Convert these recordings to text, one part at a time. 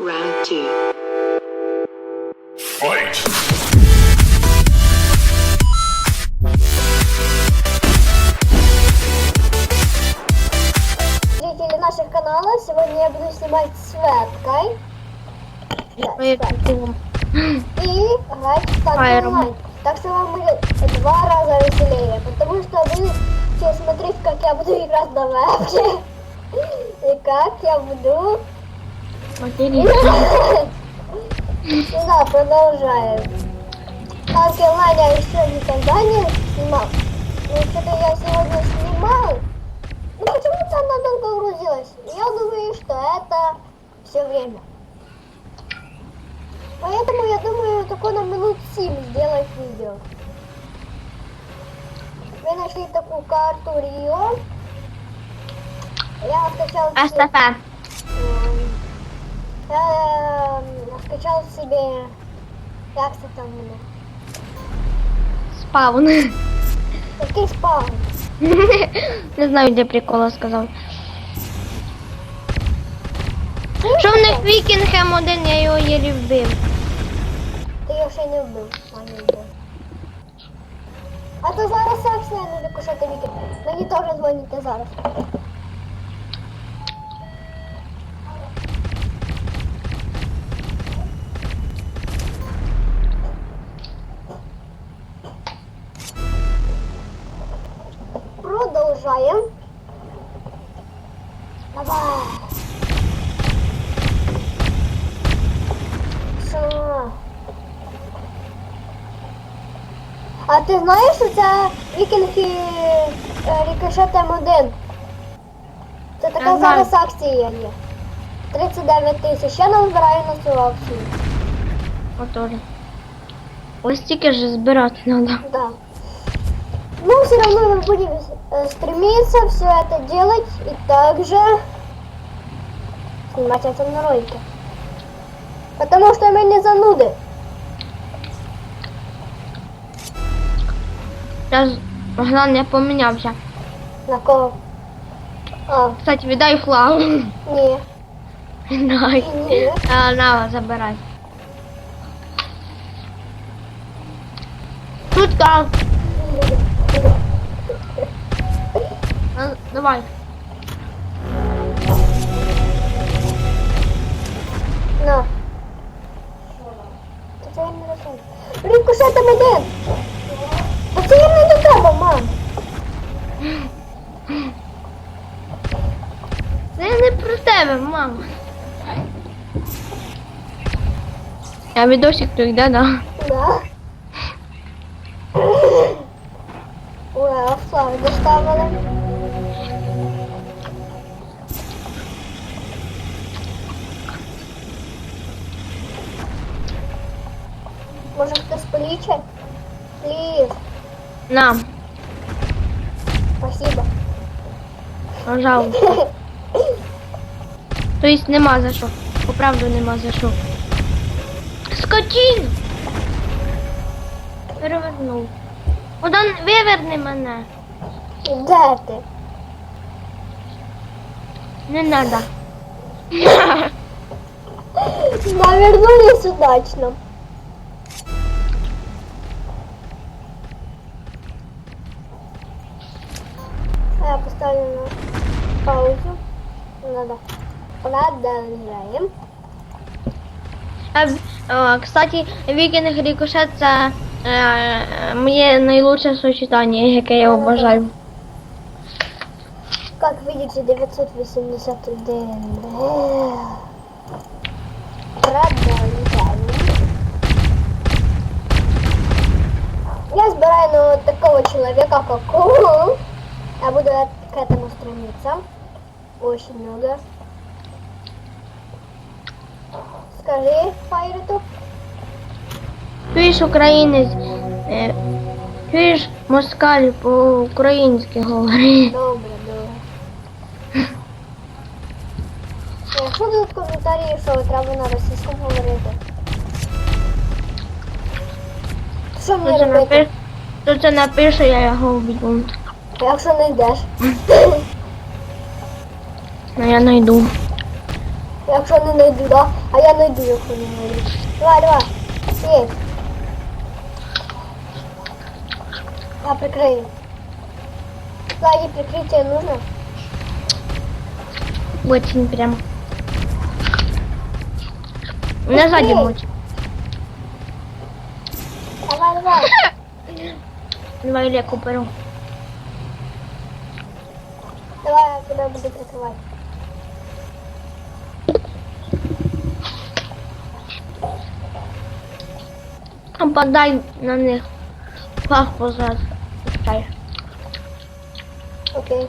Round two. Fight! Зрители наших каналов, сегодня я буду снимать с Светкой. И играть в онлайн. Так что вам будет в два раза веселее, потому что вы все смотрите, как я буду играть на вебке. И как я буду... Ну да, продолжаем. Онлайн я еще никогда не снимал. Ну что-то я сегодня снимал. Ну почему-то она долго грузилась. Я думаю, что это все время. Поэтому я думаю, только на минут 7 сделать видео. Мы нашли такую карту Рио. Я скачал эм, я скачал себе, как це там воно? Спаун. Який спаун? Не знаю, де прикола сказав. Що в них вікінг М1, я його єлі вбив. Ти його ще не вбив, а не вбив. А то зараз акція не рикошети віки. Мені теж дзвонити зараз. Продовжаємо. Давай. Що? А ти знаєш, що це вікінги е, Рікошет М1? Це така Ага. зараз акція є. 39 тисяч. Я назбираю на цю акцію. Моторі. Ось тільки ж збирати треба. Да. Ну, все равно мы будем э, стремиться все это делать и также снимать это на ролике. Потому что мы не зануды. Зараз Богдан я помінявся. На кого? А, Кстати, віддай флаг. не, Віддай. не. А, на, забирай. Шутка. А, Давай. На. Це я не розумію. Рикошет там один. А це я не до тебе, мам. Це не про тебе, мама. А відосик то йде, да? Да. Ой, а флаг доставили. На, спасибо. пожалуйста. Тобто нема за що. По правду нема за що. Скотін! Перевернув. Одан виверни мене. Де ти? Не надо. Навернулись удачно. Поставлю на паузу. Надо. Продолжаем. А, кстати, вікінг рікошет це е, моє найлучше сочетання, яке я обожаю. Как видите, 981. Продолжаем. Я сбираю на вот такого человека, как он. Я буду к этому стремиться. Очень много. Скажи, Файриту. Чуєш українець, е, чуєш москаль по-українськи говорить. Добре, добре. Якщо будуть коментарі, що треба на російському говорити. Що мені робити, хто це напише, я його вб'ю. Якщо не йдеш? Ну я найду. Якщо не знайду, да? А я знайду, якщо не знайду. Давай, давай. Є. Я прикрию. Сзади прикрытие нужно? Очень прям. На сзади мочь. Давай, давай. Давай леку беру. Давай, я тебя буду прикрывать. А подай на них. Пах позад. Пускай. Окей.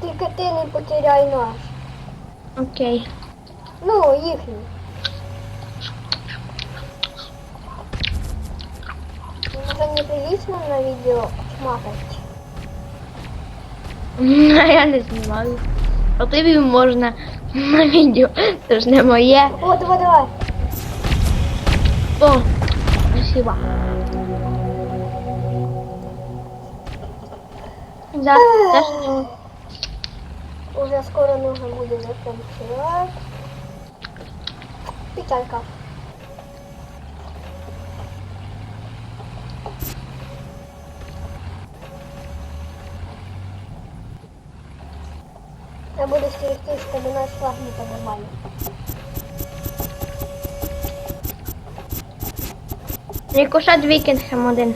Тільки ти не потеряй наш. Окей. Ну, їхній. Може неприлично на відео шмакать. Я не знімаю. А тобі можна на відео. Це ж не моє. О, давай, давай. О, спасибо. За, за що? Уже скоро нужно будет заканчивать. Печалька. Я буду стерегти, чтобы наш флаг не подорвали. Рикошет Вікінгем один.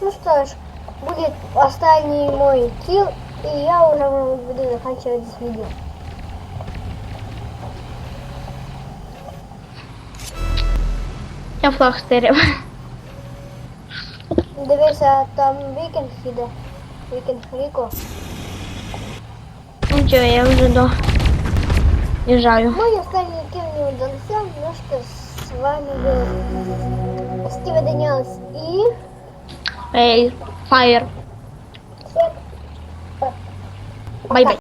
Ну что ж, будет остальный мой килл, и я уже буду заканчивать с видео. Я флаг стерев. Дивися, там вікінг іде. Вікінг Ріко. Нічого, я вже до... Їжджаю. Мой остальный килл не удался. Ну что, с вами был Стива Даниэлс и Ей, фаєр. всем Бай-бай.